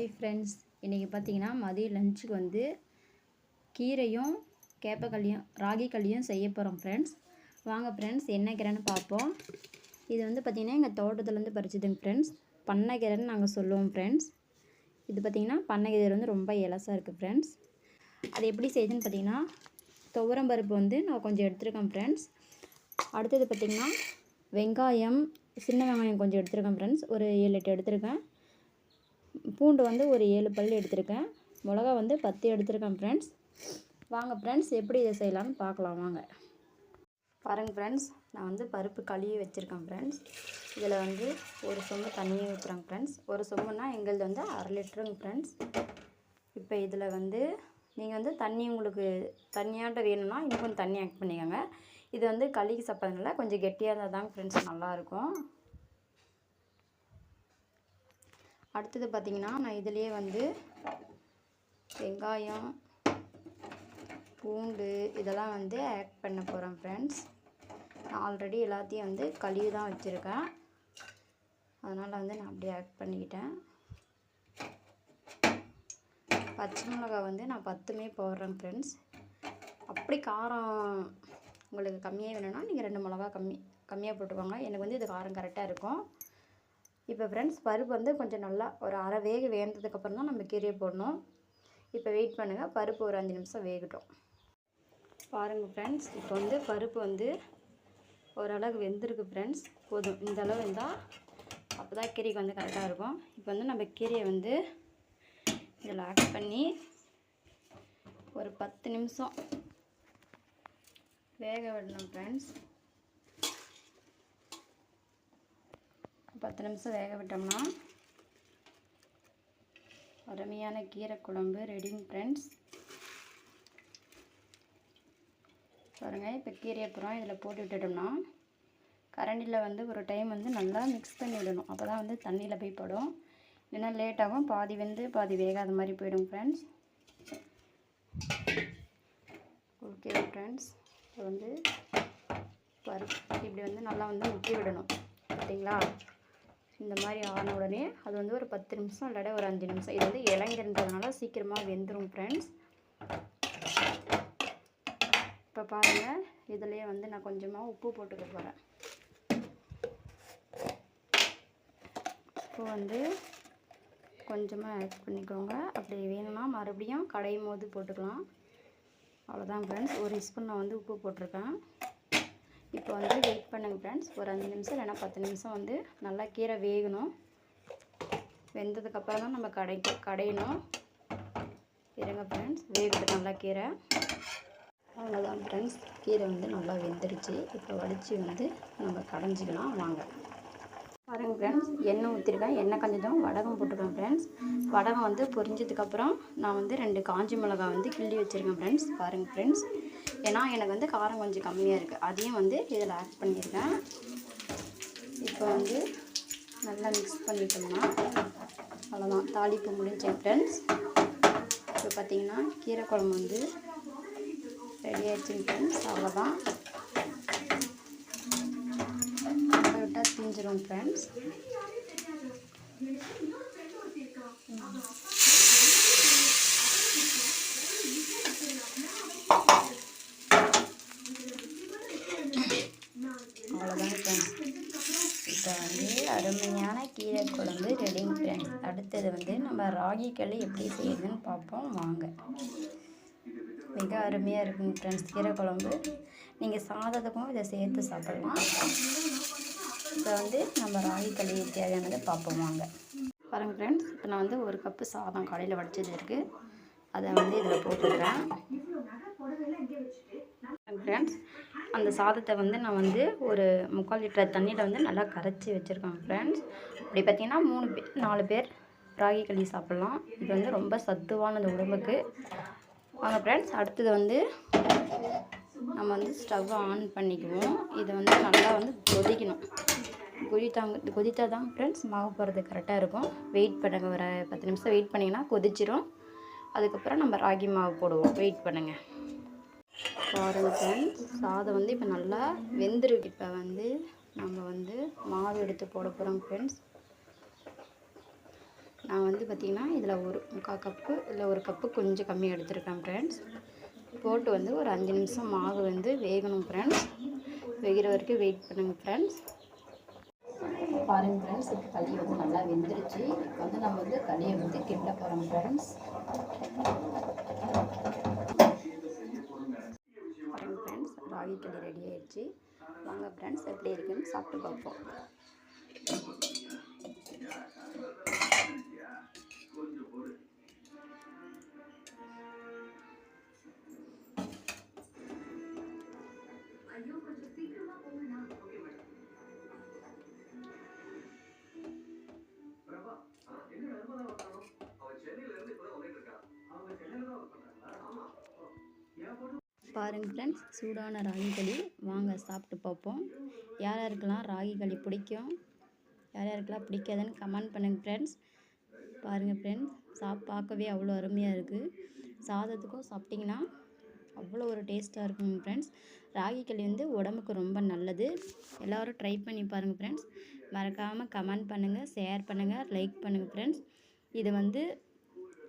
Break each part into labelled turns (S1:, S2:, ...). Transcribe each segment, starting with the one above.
S1: Hi friends இன்றைக்கி பார்த்தீங்கன்னா மதியம் லஞ்சுக்கு வந்து கீரையும் கேப்பக்களியும் ராகி களியும் செய்ய போகிறோம் ஃப்ரெண்ட்ஸ் வாங்க ஃப்ரெண்ட்ஸ் என்ன கீரைன்னு பார்ப்போம். இது வந்து பார்த்திங்கன்னா எங்கள் தோட்டத்துலேருந்து பறிச்சதுங்க ஃப்ரெண்ட்ஸ் பண்ணைக்கீரைன்னு நாங்கள் சொல்லுவோம் ஃப்ரெண்ட்ஸ் இது பார்த்திங்கன்னா பண்ணைக்கீரை வந்து ரொம்ப இலசாக இருக்குது ஃப்ரெண்ட்ஸ் அது எப்படி செய்யுதுன்னு பார்த்தீங்கன்னா துவரம் பருப்பு வந்து நான் கொஞ்சம் எடுத்துருக்கேன் ஃப்ரெண்ட்ஸ் அடுத்தது பார்த்திங்கன்னா வெங்காயம் சின்ன வெங்காயம் கொஞ்சம் எடுத்துருக்கேன் ஃப்ரெண்ட்ஸ் ஒரு ஏழு எட்டு எடுத்துருக்கேன். பூண்டு வந்து ஒரு ஏழு பல் எடுத்திருக்கேன். மிளகா வந்து பத்து எடுத்திருக்கேன் ஃப்ரெண்ட்ஸ் வாங்க ஃப்ரெண்ட்ஸ் எப்படி இதை செய்யலாம்னு பார்க்கலாம் வாங்க. பாருங்கள் ஃப்ரெண்ட்ஸ் நான் வந்து பருப்பு கழுவி வச்சுருக்கேன் ஃப்ரெண்ட்ஸ் இதில் வந்து ஒரு சொம்பு தண்ணியை ஊற்றுறாங்க ஃப்ரெண்ட்ஸ் ஒரு சொம்புனா எங்களது வந்து அரை லிட்டருங்க ஃப்ரெண்ட்ஸ் இப்போ இதில் வந்து நீங்கள் வந்து தண்ணி உங்களுக்கு தண்ணியாட்ட வேணும்னா இன்னும் கொஞ்சம் தண்ணி ஆட் பண்ணிக்கோங்க. இது வந்து களிக்கு சாப்பிட்றதுனால கொஞ்சம் கெட்டியாக இருந்தால் தாங்க ஃப்ரெண்ட்ஸ் நல்லாயிருக்கும் அடுத்தது பார்த்திங்கன்னா நான் இதுலேயே வந்து வெங்காயம் பூண்டு இதெல்லாம் வந்து ஆட் பண்ண போகிறேன் ஃப்ரெண்ட்ஸ் நான் ஆல்ரெடி எல்லாத்தையும் வந்து கழுவி தான் வச்சுருக்கேன். அதனால் வந்து நான் அப்படியே ஆட் பண்ணிக்கிட்டேன். பச்சை மிளகாய் வந்து நான் பத்துமே போடுறேன் ஃப்ரெண்ட்ஸ் அப்படி காரம் உங்களுக்கு கம்மியாக வேணும்னா நீங்கள் ரெண்டு மிளகா கம்மி கம்மியாக போட்டுக்கோங்க. எனக்கு வந்து இது காரம் கரெக்டாக இருக்கும். இப்போ ஃப்ரெண்ட்ஸ் பருப்பு வந்து கொஞ்சம் நல்லா ஒரு அரை வேக வேந்ததுக்கப்புறம் தான் நம்ம கீரையை போடணும். இப்போ வெயிட் பண்ணுங்கள் பருப்பு ஒரு அஞ்சு நிமிஷம் வேகட்டும். பாருங்கள் ஃப்ரெண்ட்ஸ் இப்போ வந்து பருப்பு வந்து ஓரளவு வெந்திருக்கு ஃப்ரெண்ட்ஸ் போதும். இந்த அளவு இருந்தால் அப்போ தான் கீரைக்கு வந்து கரெக்டாக இருக்கும். இப்போ வந்து நம்ம கீரையை வந்து இதில் ஆட் பண்ணி ஒரு பத்து நிமிஷம் வேக விடணும் ஃப்ரெண்ட்ஸ் பத்து நிமிஷம் வேக விட்டோம்னா அருமையான கீரை குழம்பு ரெடிங் ஃப்ரெண்ட்ஸ் பாருங்கள் இப்போ கீரை அப்புறம் இதில் போட்டு விட்டுட்டோம்னா கரண்டியில் வந்து ஒரு டைம் வந்து நல்லா மிக்ஸ் பண்ணி விடணும். அப்போ தான் வந்து தண்ணியில் போய் படும். இல்லைன்னா லேட்டாகும் பாதி வெந்து பாதி வேகாத மாதிரி போயிடும் ஃப்ரெண்ட்ஸ் ஓகே ஃப்ரெண்ட்ஸ் இப்போ வந்து பருப்பு இப்படி வந்து நல்லா வந்து முக்கி விடணும். பார்த்தீங்களா இந்த மாதிரி ஆன உடனே அது வந்து ஒரு பத்து நிமிஷம் இல்லாட ஒரு அஞ்சு நிமிஷம். இது வந்து இளங்கிறதுனால சீக்கிரமாக வெந்துடும் ஃப்ரெண்ட்ஸ் இப்போ பாருங்கள் இதுலேயே வந்து நான் கொஞ்சமாக உப்பு போட்டுக்க போகிறேன் உப்பு வந்து கொஞ்சமாக ஆட் பண்ணிக்கோங்க. அப்படி வேணும்னா மறுபடியும் கடையும் போது போட்டுக்கலாம். அவ்வளோதான் ஃப்ரெண்ட்ஸ் ஒரு ஸ்பூன் நான் வந்து உப்பு போட்டிருக்கேன். இப்போ வந்து வெயிட் பண்ணுங்கள் ஃப்ரெண்ட்ஸ் ஒரு அஞ்சு நிமிஷம் இல்லைனா பத்து நிமிஷம் வந்து நல்லா கீரை வேகணும். வெந்ததுக்கப்புறம் தான் நம்ம கடைக்கு கடையணும். இருங்க ஃப்ரெண்ட்ஸ் வேகுது நல்லா கீரை. அவ்வளோதான் ஃப்ரெண்ட்ஸ் கீரை வந்து நல்லா வெந்துருச்சு இப்போ வடித்து வந்து நம்ம கடைஞ்சிக்கலாம். வாங்க. பாருங்கள் ஃப்ரெண்ட்ஸ் எண்ணெய் ஊற்றிருக்கேன் எண்ணெய் கஞ்சதும் வடகம் போட்டுருக்கேன் ஃப்ரெண்ட்ஸ் வடகம் வந்து பொரிஞ்சதுக்கப்புறம் நான் வந்து ரெண்டு காஞ்சி மிளகாய் வந்து கிள்ளி வச்சுருக்கேன் ஃப்ரெண்ட்ஸ் பாருங்கள் ஃப்ரெண்ட்ஸ் ஏன்னா எனக்கு வந்து காரம் கொஞ்சம் கம்மியாக இருக்குது அதையும் வந்து இதில் ஆட் பண்ணியிருக்கேன் இப்போ வந்து நல்லா மிக்ஸ் பண்ணிட்டோம்னா அவ்வளோதான் தாளிப்பு முடிஞ்சேன் ஃப்ரெண்ட்ஸ் இப்போ பார்த்தீங்கன்னா கீரை குழம்பு வந்து ரெடி ஆயிடுச்சுங்க ஃப்ரெண்ட்ஸ் அவ்வளோதான் விட்டால் திஞ்சிரும் ஃப்ரெண்ட்ஸ் அவ்வளோதான் ஃப்ரெண்ட்ஸ் இப்போ வந்து அருமையான கீரை குழம்பு ரெடிங் ஃப்ரெண்ட்ஸ் அடுத்தது வந்து நம்ம ராகி களி எப்படி செய்யுதுன்னு பார்ப்போம். வாங்க. மிக அருமையாக இருக்குங்க ஃப்ரெண்ட்ஸ் கீரை குழம்பு. நீங்கள் சாதத்துக்கும் இதை சேர்த்து சாப்பிடலாம். இப்போ வந்து நம்ம ராகி களி தேவையானதை பார்ப்போம். வாங்க. பாருங்கள் ஃப்ரெண்ட்ஸ் இப்போ நான் வந்து ஒரு கப்பு சாதம் காலையில் வடிச்சது இருக்குது அதை வந்து இதில் போட்டுக்கிறேன். ஃப்ரெண்ட்ஸ் அந்த சாதத்தை வந்து நான் வந்து ஒரு முக்கால் லிட்டர் தண்ணியில் வந்து நல்லா கரைச்சி வச்சுருக்கேன் ஃப்ரெண்ட்ஸ் அப்படி பார்த்தீங்கன்னா மூணு பேர் நாலு பேர் ராகி களி சாப்பிட்லாம். இது வந்து ரொம்ப சத்துவானது உடம்புக்கு. வாங்க ஃப்ரெண்ட்ஸ் அடுத்தது வந்து நம்ம வந்து ஸ்டவ் ஆன் பண்ணிக்குவோம். இதை வந்து நல்லா வந்து கொதிக்கணும். கொதித்தாங்க கொதித்தா தான் ஃப்ரெண்ட்ஸ் மாவு போகிறது கரெக்டாக இருக்கும். வெயிட் பண்ணுங்க ஒரு பத்து நிமிஷம் வெயிட் பண்ணிங்கன்னா கொதிச்சிரும். அதுக்கப்புறம் நம்ம ராகி மாவு போடுவோம். வெயிட் பண்ணுங்கள் பாருங்கள் ஃப்ரெண்ட்ஸ் சாதம் வந்து இப்போ நல்லா வெந்துருக்கு. இப்போ வந்து நம்ம வந்து மாவு எடுத்து போட போகிறோம் ஃப்ரெண்ட்ஸ் நான் வந்து பார்த்திங்கன்னா இதில் ஒரு முக்கால் கப்பு இல்லை ஒரு கப்பு கொஞ்சம் கம்மியாக எடுத்துருக்கேன் ஃப்ரெண்ட்ஸ் போட்டு வந்து ஒரு அஞ்சு நிமிஷம் மாவு வந்து வேகணும் ஃப்ரெண்ட்ஸ் வேகிற வரைக்கும் வெயிட் பண்ணுங்கள் ஃப்ரெண்ட்ஸ் பாருங்கள் ஃப்ரெண்ட்ஸ் இப்போ களி வந்து நல்லா வெந்துருச்சு. இப்போ வந்து நம்ம வந்து களியை வந்து கிண்ட போகிறோம் ஃப்ரெண்ட்ஸ் ஃப்ரெண்ட்ஸ் ராகி களி ரெடி ஆயிடுச்சு. வாங்க ஃப்ரெண்ட்ஸ் எப்படி இருக்குன்னு சாப்பிட்டு பார்ப்போம். பாருங்கள் ஃப்ரெண்ட்ஸ் சூடான ராகி களி வாங்க சாப்பிட்டு பார்ப்போம். யார் யாருக்கெல்லாம் ராகி களி பிடிக்கும்? யார் யாருக்கெல்லாம் பிடிக்காதுன்னு கமெண்ட் பண்ணுங்கள் ஃப்ரெண்ட்ஸ் பாருங்கள் ஃப்ரெண்ட்ஸ் சாப் பார்க்கவே அவ்வளோ அருமையாக இருக்குது சாதத்துக்கும் சாப்பிட்டிங்கன்னா அவ்வளோ ஒரு டேஸ்ட்டாக இருக்குங்க ஃப்ரெண்ட்ஸ் ராகி களி வந்து உடம்புக்கு ரொம்ப நல்லது. எல்லோரும் ட்ரை பண்ணி பாருங்கள் ஃப்ரெண்ட்ஸ் மறக்காமல் கமெண்ட் பண்ணுங்கள் ஷேர் பண்ணுங்கள் லைக் பண்ணுங்கள் ஃப்ரெண்ட்ஸ் இது வந்து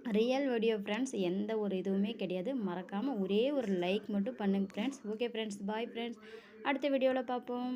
S1: ரியல் வீடியோ ஃப்ரெண்ட்ஸ் எந்த ஒரு இதுவுமே கிடையாது. மறக்காமல் ஒரே ஒரு லைக் மட்டும் பண்ணுங்கள் friends okay friends bye friends அடுத்த வீடியோவில் பார்ப்போம்